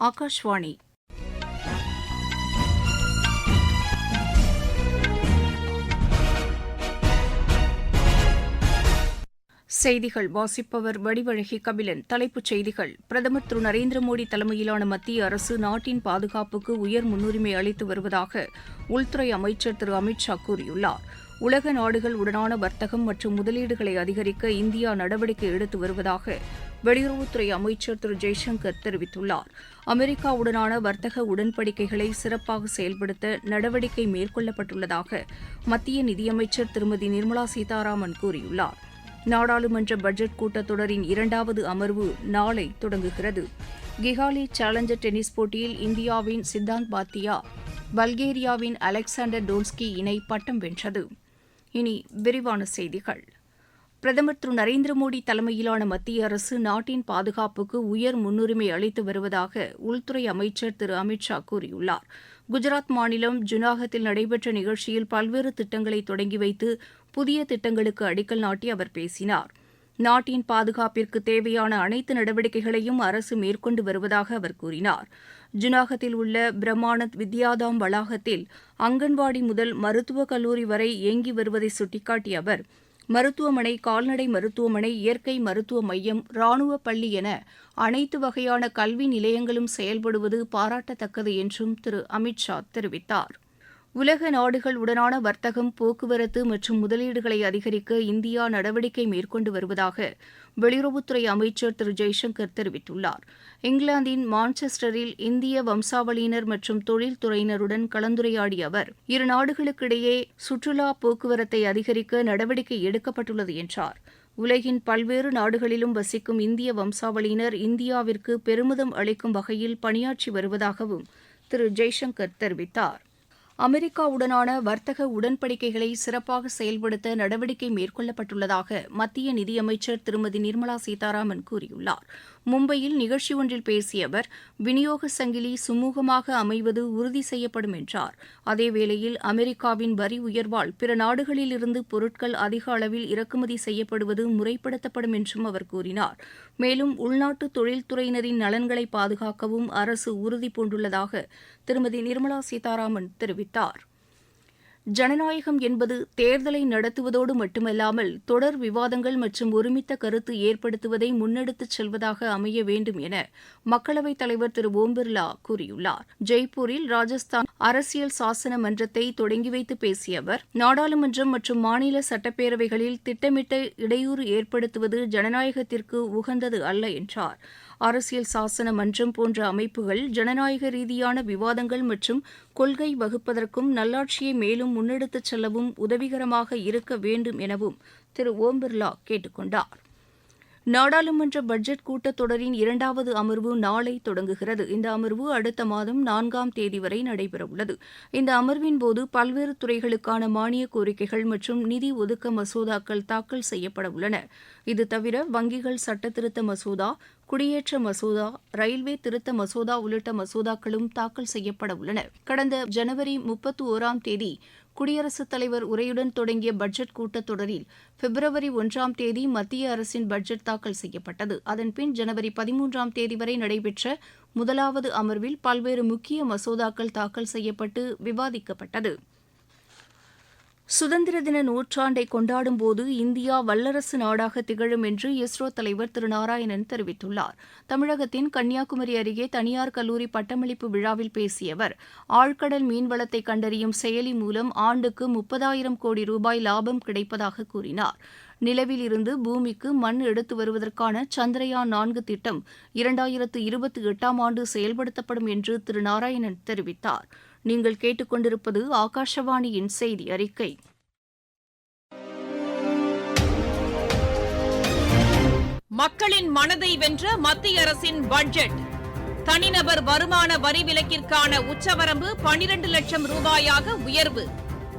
ஆகாஷ்வாணி. செய்திகள். வாசிப்பவர் வடிவழகி கபிலன். தலைப்புச் செய்திகள். பிரதமர் திரு. நரேந்திர மோடி தலைமையிலான மத்திய அரசு நாட்டின் பாதுகாப்புக்கு உயர் முன்னுரிமை அளித்து வருவதாக உள்துறை அமைச்சர் திரு. அமித்ஷா கூறியுள்ளார். உலக நாடுகள் உடனான வர்த்தகம் மற்றும் முதலீடுகளை அதிகரிக்க இந்தியா நடவடிக்கை எடுத்து வருவதாக வெளியுறவுத்துறை அமைச்சர் திரு ஜெய்சங்கர் தெரிவித்துள்ளார். அமெரிக்காவுடனான வர்த்தக உடன்படிக்கைகளை சிறப்பாக செயல்படுத்த நடவடிக்கை மேற்கொள்ளப்பட்டுள்ளதாக மத்திய நிதியமைச்சர் திருமதி நிர்மலா சீதாராமன் கூறியுள்ளார். நாடாளுமன்ற பட்ஜெட் கூட்டத்தொடரின் இரண்டாவது அமர்வு நாளை தொடங்குகிறது. கிகாலி சேலஞ்சர் டென்னிஸ் போட்டியில் இந்தியாவின் சித்தாந்த் பாத்தியா பல்கேரியாவின் அலெக்சாண்டர் டோன்ஸ்கி இணை பட்டம் வென்றது. இனி விரிவான செய்திகள். பிரதமர் திரு நரேந்திர மோடி தலைமையிலான மத்திய அரசு நாட்டின் பாதுகாப்புக்கு உயர் முன்னுரிமை அளித்து வருவதாக உள்துறை அமைச்சர் திரு அமித் ஷா கூறியுள்ளார். குஜராத் மாநிலம் ஜுனாகத்தில் நடைபெற்ற நிகழ்ச்சியில் பல்வேறு திட்டங்களை தொடங்கி வைத்து புதிய திட்டங்களுக்கு அடிக்கல் நாட்டி அவர் பேசினார். நாட்டின் பாதுகாப்பிற்கு தேவையான அனைத்து நடவடிக்கைகளையும் அரசு மேற்கொண்டு வருவதாக அவர் கூறினார். ஜுனாகத்தில் உள்ள பிரம்மானத் வித்யாதாம் வளாகத்தில் அங்கன்வாடி முதல் மருத்துவக் கல்லூரி வரை இயங்கி வருவதை சுட்டிக்காட்டிய அவர் மருத்துவமனை கால்நடை மருத்துவமனை இயற்கை மருத்துவ மையம் ராணுவ பள்ளி என அனைத்து வகையான கல்வி நிலையங்களும் செயல்படுவது பாராட்டத்தக்கது என்றும் திரு அமித் ஷா தெரிவித்தார். உலக நாடுகள் உடனான வர்த்தகம் போக்குவரத்து மற்றும் முதலீடுகளை அதிகரிக்க இந்தியா நடவடிக்கை மேற்கொண்டு வருவதாக வெளியுறவுத்துறை அமைச்சர் திரு. ஜெய்சங்கர் தெரிவித்துள்ளார். இங்கிலாந்தின் மான்செஸ்டரில் இந்திய வம்சாவளியினர் மற்றும் தொழில்துறையினருடன் கலந்துரையாடிய அவர் இரு நாடுகளுக்கிடையே சுற்றுலா போக்குவரத்தை அதிகரிக்க நடவடிக்கை எடுக்கப்பட்டுள்ளது என்றார். உலகின் பல்வேறு நாடுகளிலும் வசிக்கும் இந்திய வம்சாவளியினர் இந்தியாவிற்கு பெருமிதம் அளிக்கும் வகையில் பணியாற்றி வருவதாகவும் திரு. ஜெய்சங்கர் தெரிவித்தார். அமெரிக்காவுடனான வர்த்தக உடன்படிக்கைகளை சிறப்பாக செயல்படுத்த நடவடிக்கை மேற்கொள்ளப்பட்டுள்ளதாக மத்திய நிதியமைச்சர் திருமதி நிர்மலா சீதாராமன் கூறியுள்ளார். மும்பையில் நிகழ்ச்சி ஒன்றில் பேசிய அவர் விநியோக சங்கிலி சுமூகமாக அமைவது உறுதி செய்யப்படும் என்றார். அதேவேளையில் அமெரிக்காவின் வரி உயர்வால் பிற நாடுகளிலிருந்து பொருட்கள் அதிக அளவில் இறக்குமதி செய்யப்படுவது முறைப்படுத்தப்படும் என்றும் அவர் கூறினார். மேலும் உள்நாட்டு தொழில்துறையினரின் நலன்களை பாதுகாக்கவும் அரசு உறுதி பூண்டுள்ளதாக திருமதி நிர்மலா சீதாராமன் தெரிவித்தார். ஜனநாயகம் என்பது தேர்தலை நடத்துவதோடு மட்டுமல்லாமல் தொடர் விவாதங்கள் மற்றும் ஒருமித்த கருத்து ஏற்படுத்துவதை முன்னெடுத்துச் செல்வதாக அமைய வேண்டும் என மக்களவைத் தலைவர் திரு ஓம் பிர்லா கூறியுள்ளார். ஜெய்ப்பூரில் ராஜஸ்தான் அரசியல் சாசன மன்றத்தை தொடங்கி வைத்து பேசிய அவர் நாடாளுமன்றம் மற்றும் மாநில சட்டப்பேரவைகளில் திட்டமிட்ட இடையூறு ஏற்படுத்துவது ஜனநாயகத்திற்கு உகந்தது அல்ல என்றார். அரசியல் சாசன மன்றம் போன்ற அமைப்புகள் ஜனநாயக ரீதியான விவாதங்கள் மற்றும் கொள்கை வகுப்பதற்கும் நல்லாட்சியை மேலும் முன்னெடுத்துச் செல்லவும் உதவிகரமாக இருக்க வேண்டும் எனவும் திரு ஓம் பிர்லா கேட்டுக் கொண்டாா் நாடாளுமன்ற பட்ஜெட் கூட்டத்தொடரின் இரண்டாவது அமர்வு நாளை தொடங்குகிறது. இந்த அமர்வு அடுத்த மாதம் நான்காம் தேதி வரை நடைபெறவுள்ளது. இந்த அமர்வின் போது பல்வேறு துறைகளுக்கான மானிய கோரிக்கைகள் மற்றும் நிதி ஒதுக்க மசோதாக்கள் தாக்கல் செய்யப்பட உள்ளன இது தவிர வங்கிகள் சட்டத்திருத்த மசோதா குடியேற்ற மசோதா ரயில்வே திருத்த மசோதா உள்ளிட்ட மசோதாக்களும் தாக்கல் செய்யப்பட உள்ளன கடந்த ஜனவரி முப்பத்தி ஓராம் தேதி குடியரசுத் தலைவர் உரையுடன் தொடங்கிய பட்ஜெட் கூட்டத்தொடரில் பிப்ரவரி ஒன்றாம் தேதி மத்திய அரசின் பட்ஜெட் தாக்கல் செய்யப்பட்டது. அதன்பின் ஜனவரி பதிமூன்றாம் தேதி வரை நடைபெற்ற முதலாவது அமர்வில் பல்வேறு முக்கிய மசோதாக்கள் தாக்கல் செய்யப்பட்டு விவாதிக்கப்பட்டது. சுதந்திர தின நூற்றாண்டை கொண்டாடும் போது இந்தியா வல்லரசு நாடாக திகழும் என்று இஸ்ரோ தலைவர் திரு நாராயணன் தெரிவித்துள்ளார். தமிழகத்தின் கன்னியாகுமரி அருகே தனியார் கல்லூரி பட்டமளிப்பு விழாவில் பேசிய அவர் ஆழ்கடல் மீன்வளத்தை கண்டறியும் செயலி மூலம் ஆண்டுக்கு முப்பதாயிரம் கோடி ரூபாய் லாபம் கிடைப்பதாக கூறினார். நிலவில் இருந்து பூமிக்கு மண் எடுத்து வருவதற்கான சந்திரயான் நான்கு திட்டம் இரண்டாயிரத்து இருபத்தி எட்டாம் ஆண்டு செயல்படுத்தப்படும் என்று திரு நாராயணன் தெரிவித்தார். நீங்கள் கேட்டுக்கொண்டிருப்பது ஆகாஷவாணியின் செய்தி அறிக்கை. மக்களின் மனதை வென்ற மத்திய அரசின் பட்ஜெட். தனிநபர் வருமான வரி விலக்கிற்கான உச்சவரம்பு பனிரண்டு லட்சம் ரூபாயாக உயர்வு.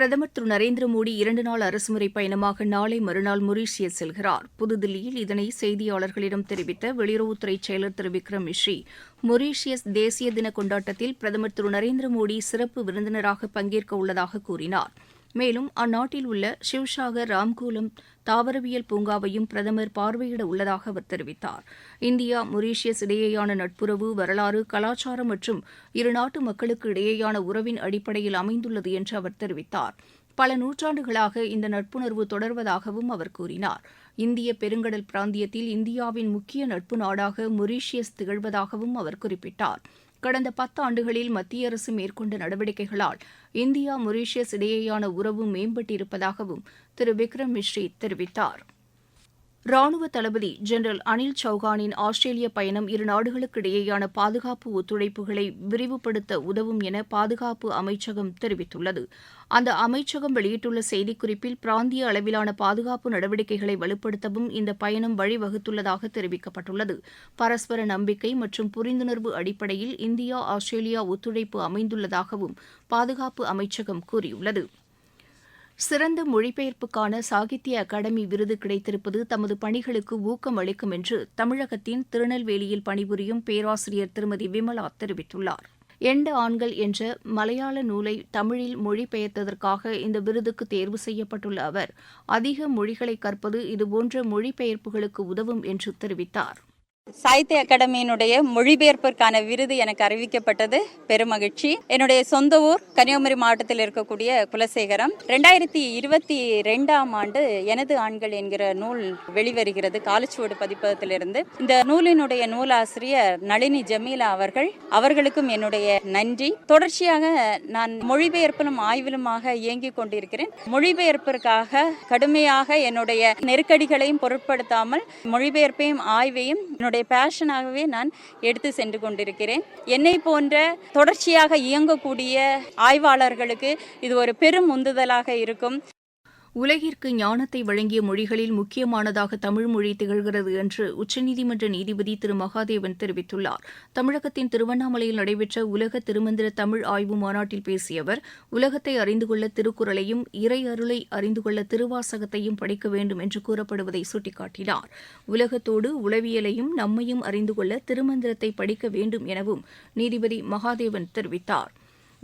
பிரதமர் திரு நரேந்திர மோடி இரண்டு நாள் அரசுமுறை பயணமாக நாளை மறுநாள் மொரீஷியஸ் செல்கிறார். புதுதில்லியில் இதனை செய்தியாளர்களிடம் தெரிவித்த வெளியுறவுத்துறை செயலர் திரு விக்ரம் மிஸ்ரி மொரீஷியஸ் தேசிய தின கொண்டாட்டத்தில் பிரதமர் திரு நரேந்திர மோடி சிறப்பு விருந்தினராக பங்கேற்க உள்ளதாக கூறினார். மேலும் அந்நாட்டில் உள்ள ஷிவ்சாகர் ராம்கூலம் தாவரவியல் பூங்காவையும் பிரதமர் பார்வையிட உள்ளதாக அவர் தெரிவித்தார். இந்தியா மொரீஷியஸ் இடையேயான நட்புறவு வரலாறு கலாச்சாரம் மற்றும் இருநாட்டு மக்களுக்கு இடையேயான உறவின் அடிப்படையில் அமைந்துள்ளது என்று அவர் தெரிவித்தார். பல நூற்றாண்டுகளாக இந்த நட்புணர்வு தொடர்வதாகவும் அவர் கூறினார். இந்திய பெருங்கடல் பிராந்தியத்தில் இந்தியாவின் முக்கிய நட்பு நாடாக மொரீஷியஸ் திகழ்வதாகவும் அவர் குறிப்பிட்டார். கடந்த பத்தாண்டுகளில் மத்திய அரசு மேற்கொண்ட நடவடிக்கைகளால் இந்தியா மொரீஷியஸ் இடையேயான உறவு மேம்பட்டிருப்பதாகவும் திரு விக்ரம் மிஸ்ரி தெரிவித்தார். ராணுவ தளபதி ஜெனரல் அனில் சௌஹானின் ஆஸ்திரேலிய பயணம் இரு நாடுகளுக்கிடையேயான பாதுகாப்பு ஒத்துழைப்புகளை விரிவுபடுத்த உதவும் என பாதுகாப்பு அமைச்சகம் தெரிவித்துள்ளது. அந்த அமைச்சகம் வெளியிட்டுள்ள செய்திக்குறிப்பில் பிராந்திய அளவிலான பாதுகாப்பு நடவடிக்கைகளை வலுப்படுத்தவும் இந்த பயணம் வழிவகுத்துள்ளதாக தெரிவிக்கப்பட்டுள்ளது. பரஸ்பர நம்பிக்கை மற்றும் புரிந்துணர்வு அடிப்படையில் இந்தியா ஆஸ்திரேலியா ஒத்துழைப்பு அமைந்துள்ளதாகவும் பாதுகாப்பு அமைச்சகம் கூறியுள்ளது. சிறந்த மொழிபெயர்ப்புக்கான சாகித்ய அகாடமி விருது கிடைத்திருப்பது தமது பணிகளுக்கு ஊக்கம் அளிக்கும் என்று தமிழகத்தின் திருநெல்வேலியில் பணிபுரியும் பேராசிரியர் திருமதி விமலா தெரிவித்துள்ளார். எண்ட ஆண்கள் என்ற மலையாள நூலை தமிழில் மொழிபெயர்த்ததற்காக இந்த விருதுக்கு தேர்வு செய்யப்பட்டுள்ள அவர் அதிக மொழிகளை கற்பது இதுபோன்ற மொழிபெயர்ப்புகளுக்கு உதவும் என்று தெரிவித்தார். சாகித்ய அகாடமியினுடைய மொழிபெயர்ப்பிற்கான விருது எனக்கு அறிவிக்கப்பட்டது. பெருமகிழ்ச்சி. என்னுடைய சொந்த ஊர் கன்னியாகுமரி மாவட்டத்தில் இருக்கக்கூடிய குலசேகரம். ரெண்டாயிரத்தி இருபத்தி ரெண்டாம் ஆண்டு எனது ஆண்கள் என்கிற நூல் வெளிவருகிறது. காலச்சுவடு பதிப்பகத்திலிருந்து. இந்த நூலினுடைய நூலாசிரியர் நளினி ஜமீலா அவர்கள். அவர்களுக்கும் என்னுடைய நன்றி. தொடர்ச்சியாக நான் மொழிபெயர்ப்பிலும் ஆய்விலுமாக இயங்கிக் கொண்டிருக்கிறேன். மொழிபெயர்ப்பிற்காக கடுமையாக என்னுடைய நெருக்கடிகளையும் பொருட்படுத்தாமல் மொழிபெயர்ப்பையும் ஆய்வையும் என்னுடைய பேஷனாகவே நான் எடுத்து சென்று கொண்டிருக்கிறேன். என்னை போன்ற தொடர்ச்சியாக இயங்கக்கூடிய ஆய்வாளர்களுக்கு இது ஒரு பெரும் உந்துதலாக இருக்கும். உலகிற்கு ஞானத்தை வழங்கிய மொழிகளில் முக்கியமானதாக தமிழ் மொழி திகழ்கிறது என்று உச்சநீதிமன்ற நீதிபதி திரு. மகாதேவன் தெரிவித்துள்ளார். தமிழகத்தின் திருவண்ணாமலையில் நடைபெற்ற உலக திருமந்திர தமிழ் ஆய்வு மாநாட்டில் பேசிய அவர் உலகத்தை அறிந்து கொள்ள திருக்குறளையும் இறை அருளை அறிந்து கொள்ள திருவாசகத்தையும் படிக்க வேண்டும் என்று கூறப்படுவதை சுட்டிக்காட்டினார். உலகத்தோடு உளவியலையும் நம்மையும் அறிந்து கொள்ள திருமந்திரத்தை படிக்க வேண்டும் எனவும் நீதிபதி மகாதேவன் தெரிவித்தார்.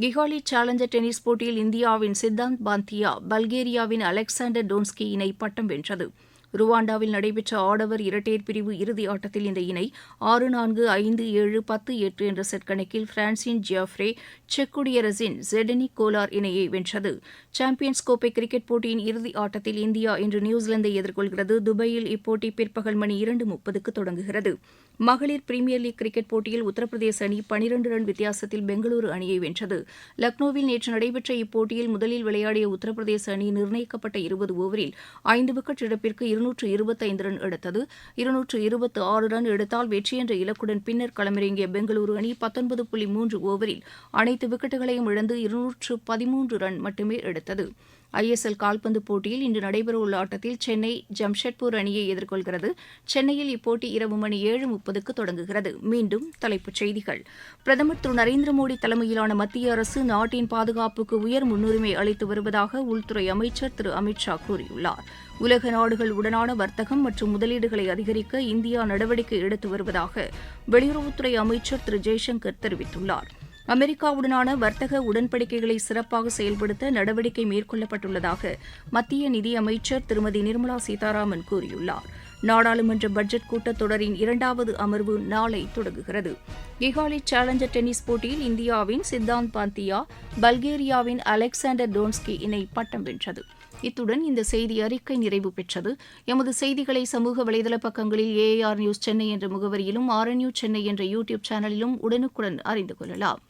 கிகாலி சேலஞ்சர் டென்னிஸ் போட்டியில் இந்தியாவின் சித்தாந்த் பாந்தியா பல்கேரியாவின் அலெக்சாண்டர் டோன்ஸ்கி இணை பட்டம் வென்றது. ருவாண்டாவில் நடைபெற்ற ஆடவர் இரட்டையர் பிரிவு இறுதி ஆட்டத்தில் இந்த இணை ஆறு நான்கு ஐந்து ஏழு பத்து எட்டு என்ற செட் கணக்கில் பிரான்சின் ஜியாஃப்ரே செக் குடியரசின் ஜெடனி கோலார் இணையை வென்றது. சாம்பியன்ஸ் கோப்பை கிரிக்கெட் போட்டியின் இறுதி ஆட்டத்தில் இந்தியா இன்று நியூசிலாந்தை எதிர்கொள்கிறது. துபாயில் இப்போட்டி பிற்பகல் மணி இரண்டு முப்பதுக்கு தொடங்குகிறது. மகளிர் பிரீமியர் லீக் கிரிக்கெட் போட்டியில் உத்தரப்பிரதேச அணி பனிரண்டு ரன் வித்தியாசத்தில் பெங்களூரு அணியை வென்றது. லக்னோவில் நேற்று நடைபெற்ற இப்போட்டியில் முதலில் விளையாடிய உத்தரப்பிரதேச அணி நிர்ணயிக்கப்பட்ட இருபது ஓவரில் ஐந்து விக்கெட் இழப்பிற்கு இருநூற்று இருபத்தைந்து ரன் எடுத்தது. இருநூற்று இருபத்து ஆறு ரன் எடுத்தால் வெற்றி என்ற இலக்குடன் பின்னர் களமிறங்கிய பெங்களூரு அணி பத்தொன்பது புள்ளி மூன்று ஓவரில் அனைத்து விக்கெட்டுகளையும் இழந்து இருநூற்று பதிமூன்று ரன் மட்டுமே எடுத்தது. ஐஎஸ்எல் கால்பந்து போட்டியில் இன்று நடைபெறவுள்ள ஆட்டத்தில் சென்னை ஜம்ஷெட்பூர் அணியை எதிர்கொள்கிறது. சென்னையில் இப்போட்டி இரவு மணி ஏழு முப்பதுக்கு தொடங்குகிறது. மீண்டும் தலைப்புச் செய்திகள். பிரதமர் திரு நரேந்திர மோடி தலைமையிலான மத்திய அரசு நாட்டின் பாதுகாப்புக்கு உயர் முன்னுரிமை அளித்து வருவதாக உள்துறை அமைச்சர் திரு அமித் ஷா கூறியுள்ளார். உலக நாடுகள் உடனான வர்த்தகம் மற்றும் முதலீடுகளை அதிகரிக்க இந்தியா நடவடிக்கை எடுத்து வருவதாக வெளியுறவுத்துறை அமைச்சர் திரு ஜெய்சங்கர் தெரிவித்துள்ளார். அமெரிக்காவுடனான வர்த்தக உடன்படிக்கைகளை சிறப்பாக செயல்படுத்த நடவடிக்கை மேற்கொள்ளப்பட்டுள்ளதாக மத்திய நிதியமைச்சர் திருமதி நிர்மலா சீதாராமன் கூறியுள்ளார். நாடாளுமன்ற பட்ஜெட் கூட்டத்தொடரின் இரண்டாவது அமர்வு நாளை தொடங்குகிறது. கிகாலி சேலஞ்சர் டென்னிஸ் போட்டியில் இந்தியாவின் சித்தாந்த் பாந்தியா பல்கேரியாவின் அலெக்சாண்டர் டோன்ஸ்கி இணை பட்டம் வென்றது. இத்துடன் இந்த செய்தி அறிக்கை நிறைவு பெற்றது. எமது செய்திகளை சமூக வலைதள பக்கங்களில் ஏஆர் நியூஸ் சென்னை என்ற முகவரியிலும் ஆர் சென்னை என்ற யூடியூப் சேனலிலும் உடனுக்குடன் அறிந்து கொள்ளலாம்.